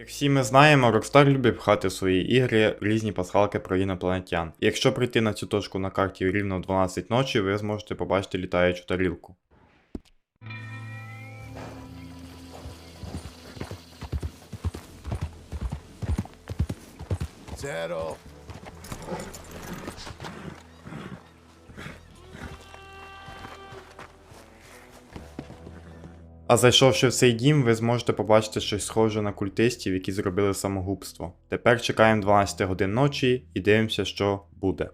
Як всі ми знаємо, Rockstar любить пхати в свої ігри різні пасхалки про інопланетян. І якщо прийти на цю точку на карті рівно в 12 ночі, ви зможете побачити літаючу тарілку. Zero. А зайшовши в цей дім, ви зможете побачити щось схоже на культистів, які зробили самогубство. Тепер чекаємо 12 годин ночі і дивимося, що буде.